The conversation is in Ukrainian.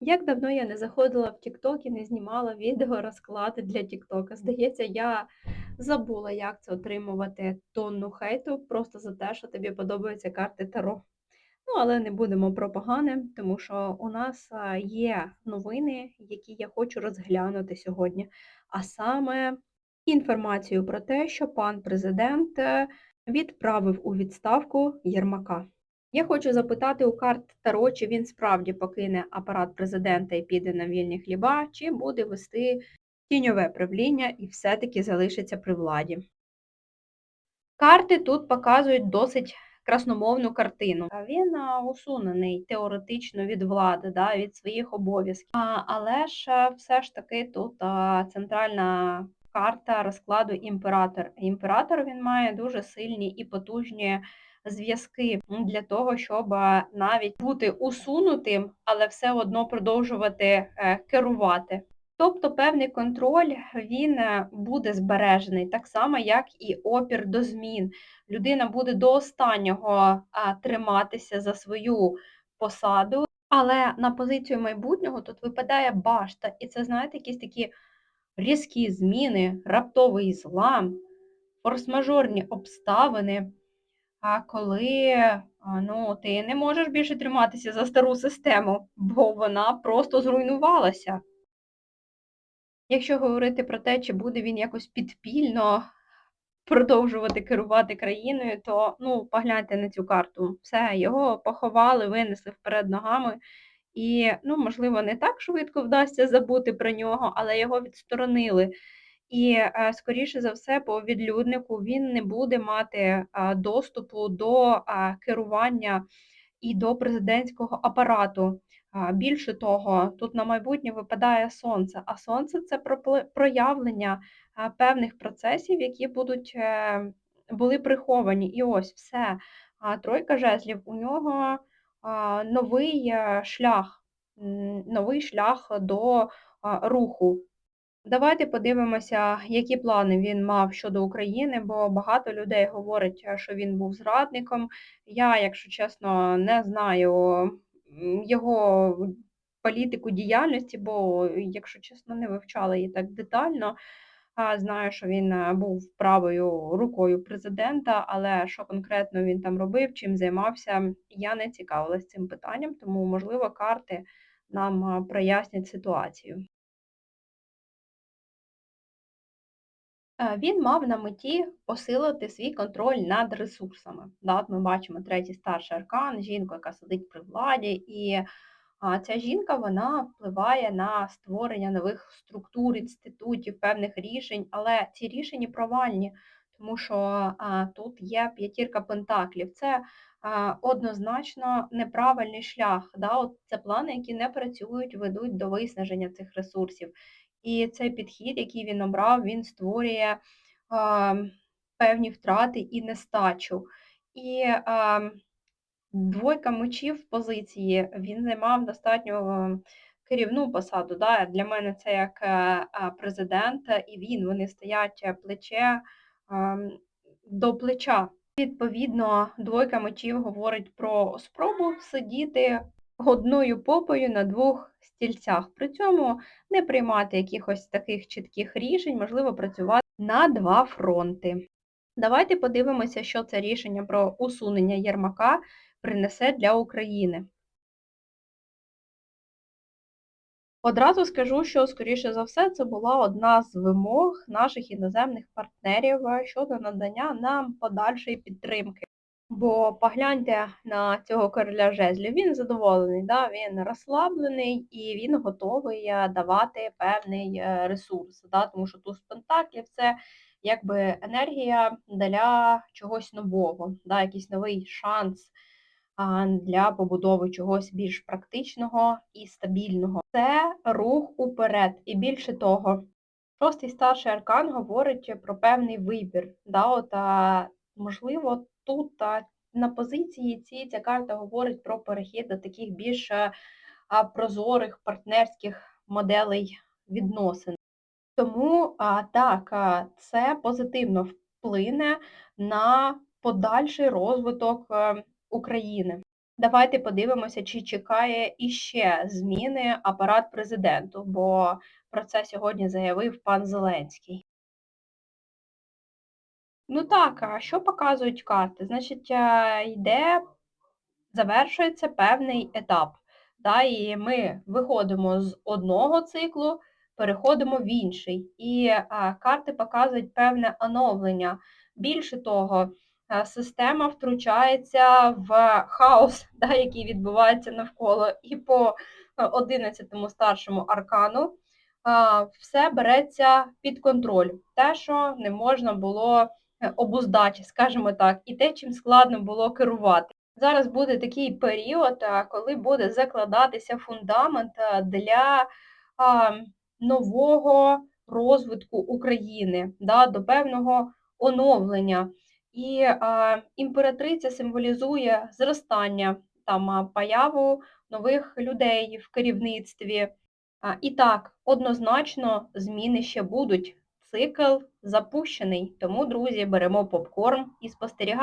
Як давно я не заходила в TikTok і не знімала відео розклади для TikTok. Здається, я забула, як це отримувати тонну хейту просто за те, що тобі подобаються карти Таро. Ну, але не будемо про погане, тому що у нас є новини, які я хочу розглянути сьогодні. А саме інформацію про те, що пан президент е, відправив у відставку Єрмака. Я хочу запитати у карт Таро, чи він справді покине апарат президента і піде на вільні хліба, чи буде вести тіньове правління і все-таки залишиться при владі. Карти тут показують досить красномовну картину. Він усунений теоретично від влади, да, від своїх обов'язків. Але ж все ж таки тут центральна карта розкладу імператор. Імператор він має дуже сильні і потужні зв'язки для того, щоб навіть бути усунутим, але все одно продовжувати е, керувати. Тобто певний контроль він е, буде збережений, так само, як і опір до змін. Людина буде до останнього триматися за свою посаду, але на позицію майбутнього тут випадає башта. І це, знаєте, якісь такі різкі зміни, раптовий злам, форс-мажорні обставини. А коли ну, ти не можеш більше триматися за стару систему, бо вона просто зруйнувалася. Якщо говорити про те, чи буде він якось підпільно продовжувати керувати країною, то ну, погляньте на цю карту. Все, його поховали, винесли вперед ногами. І, ну, можливо, не так швидко вдасться забути про нього, але його відсторонили. І, е, скоріше за все, по відлюднику він не буде мати доступу до керування і до президентського апарату. Більше того, тут на майбутнє випадає сонце, а сонце це проявлення певних процесів, які будуть е, були приховані. І ось все. Тройка жезлів у нього новий е, шлях, новий шлях до руху. Давайте подивимося, які плани він мав щодо України, бо багато людей говорять, е, що він був зрадником. Я, якщо чесно, не знаю його політику діяльності, бо, якщо чесно, не вивчала її так детально. Знаю, що він е, був правою рукою президента, але що конкретно він там робив, чим займався, я не цікавилася цим питанням, тому, можливо, карти нам е, прояснять ситуацію. Він мав на меті посилити свій контроль над ресурсами. Да, Ми бачимо третій старший аркан, жінку, яка сидить при владі, і ця жінка вона впливає на створення нових структур, інститутів, певних рішень, але ці рішення провальні, тому що тут є п'ятірка пентаклів. Це однозначно неправильний шлях. Да? От Це плани, які не працюють, ведуть до виснаження цих ресурсів. І цей підхід, який він обрав, він створює а, певні втрати і нестачу. І а, двойка мечів в позиції він займав достатньо керівну посаду. Да? Для мене це як е, президент, і він вони стоять плече до плеча. Відповідно, двойка мечів говорить про спробу сидіти одною попою на двох стільцях. При цьому не приймати якихось таких чітких рішень, можливо, працювати на два фронти. Давайте подивимося, що це рішення про усунення Єрмака принесе для України. Одразу скажу, що, скоріше за все, це була одна з вимог наших іноземних партнерів щодо надання нам подальшої підтримки. Бо погляньте на цього короля жезлів, він задоволений, да? він розслаблений і він готовий е, давати певний е, ресурс. Да? Тому що туз пентаклів це якби енергія для чогось нового, да? якийсь новий шанс для побудови чогось більш практичного і стабільного. Це рух уперед. І більше того, шостий старший аркан говорить про певний вибір. Да? От, Можливо, тут на позиції ці ця карта говорить про перехід до таких більш прозорих партнерських моделей відносин. Тому так, це позитивно вплине на подальший розвиток України. Давайте подивимося, чи чекає іще зміни апарат президенту, бо про це сьогодні заявив пан Зеленський. Ну так, а що показують карти? Значить, е, йде, завершується певний етап. Да, і ми виходимо з одного циклу, переходимо в інший. І а, карти показують певне оновлення. Більше того, а, система втручається в хаос, да, який відбувається навколо, і по 11-му старшому аркану а, все береться під контроль. Те, що не можна було е, обуздати, скажімо так, і те, чим складно було керувати. Зараз буде такий період, коли буде закладатися фундамент для а, нового розвитку України, да, до певного оновлення. І імператриця символізує зростання, там появу нових людей в керівництві. І так, однозначно, зміни ще будуть. Цикл запущений. Тому, друзі, беремо попкорн і спостерігаємо.